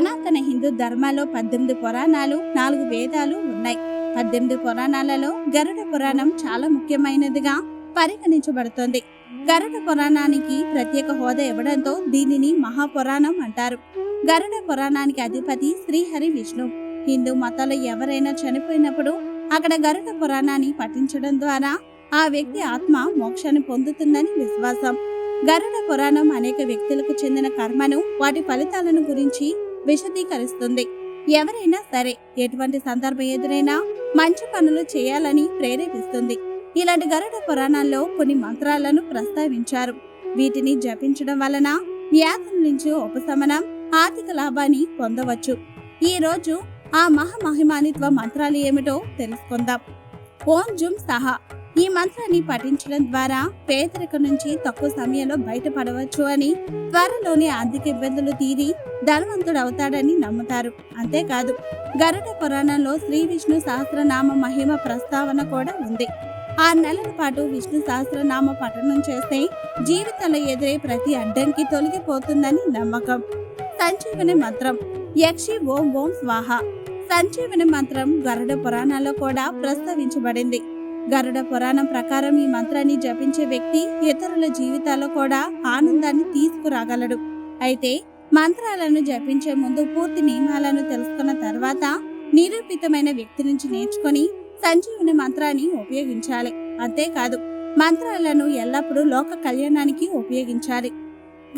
సనాతన హిందూ ధర్మాలో పద్దెనిమిది పురాణాలు నాలుగు వేదాలు ఉన్నాయి. పద్దెనిమిది పురాణాలలో గరుడ పురాణం చాలా ముఖ్యమైనదిగా పరిగణించబడుతుంది. గరుడ పురాణానికి ప్రత్యేక హోదా ఇవ్వడంతో దీనిని మహాపురాణం అంటారు. గరుడ పురాణానికి అధిపతి శ్రీహరి విష్ణు. హిందూ మతాలు ఎవరైనా చనిపోయినప్పుడు అక్కడ గరుడ పురాణాన్ని పఠించడం ద్వారా ఆ వ్యక్తి ఆత్మ మోక్షాన్ని పొందుతుందని విశ్వాసం. గరుడ పురాణం అనేక వ్యక్తులకు చెందిన కర్మను వాటి ఫలితాలను గురించి విశదీకరిస్తుంది. ఎవరైనా సరే ఎటువంటి సందర్భం ఎదురైనా మంచి పనులు చేయాలని ప్రేరేపిస్తుంది. ఇలాంటి గరుడ పురాణాల్లో కొన్ని మంత్రాలను ప్రస్తావించారు. వీటిని జపించడం వలన వ్యాధుల నుంచి ఉపశమనం ఆర్థిక లాభాన్ని పొందవచ్చు. ఈ రోజు ఆ మహామహిమానిత్వ మంత్రాలు ఏమిటో తెలుసుకుందాం. ఓం జుమ్ సహా. ఈ మంత్రాన్ని పఠించడం ద్వారా పేదరికం నుంచి తక్కువ సమయంలో బయటపడవచ్చు అని త్వరలోనే ఆర్థిక ఇబ్బందులు తీరి ధనవంతుడవుతాడని నమ్ముతారు. అంతేకాదు గరుడ పురాణంలో శ్రీ విష్ణు సహస్రనామ మహిమ ప్రస్తావన కూడా ఉంది. ఆరు నెలల పాటు విష్ణు సహస్రనామ పఠనం చేస్తే జీవితంలో ఎదురే ప్రతి అడ్డంకి తొలగిపోతుందని నమ్మకం. సంజీవని మంత్రం యక్షి ఓం ఓం స్వాహ. సంజీవని మంత్రం గరుడ పురాణాల్లో కూడా ప్రస్తావించబడింది. గరుడ పురాణం ప్రకారం ఈ మంత్రాన్ని జపించే వ్యక్తి ఇతరుల జీవితాల్లో కూడా ఆనందాన్ని తీసుకురాగలడు. అయితే మంత్రాలను జపించే ముందు పూర్తి నియమాలను తెలుసుకున్న తర్వాత నిరూపితమైన వ్యక్తి నుంచి నేర్చుకొని సంజీవుని మంత్రాన్ని ఉపయోగించాలి. అంతేకాదు మంత్రాలను ఎల్లప్పుడూ లోక కళ్యాణానికి ఉపయోగించాలి.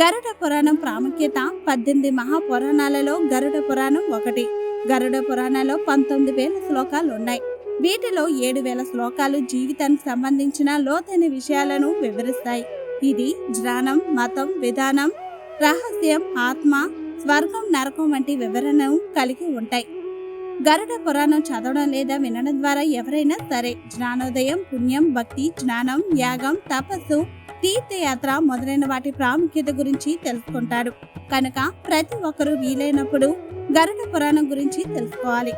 గరుడ పురాణం ప్రాముఖ్యత పద్దెనిమిది మహాపురాణాలలో గరుడ పురాణం ఒకటి. గరుడ పురాణంలో పంతొమ్మిది వేల శ్లోకాలు ఉన్నాయి వీటిలో ఏడు వేల శ్లోకాలు జీవితానికి సంబంధించిన లోతైన విషయాలను వివరిస్తాయి. ఇది జ్ఞానం మతం విధానం రహస్యం ఆత్మ స్వర్గం నరకం వంటి వివరణను కలిగి ఉంటాయి. గరుడ పురాణం చదవడం లేదా వినడం ద్వారా ఎవరైనా సరే జ్ఞానోదయం పుణ్యం భక్తి జ్ఞానం యాగం తపస్సు తీర్థయాత్ర మొదలైన వాటి ప్రాముఖ్యత గురించి తెలుసుకుంటారు కనుక ప్రతి ఒక్కరూ వీలైనప్పుడు గరుడ పురాణం గురించి తెలుసుకోవాలి.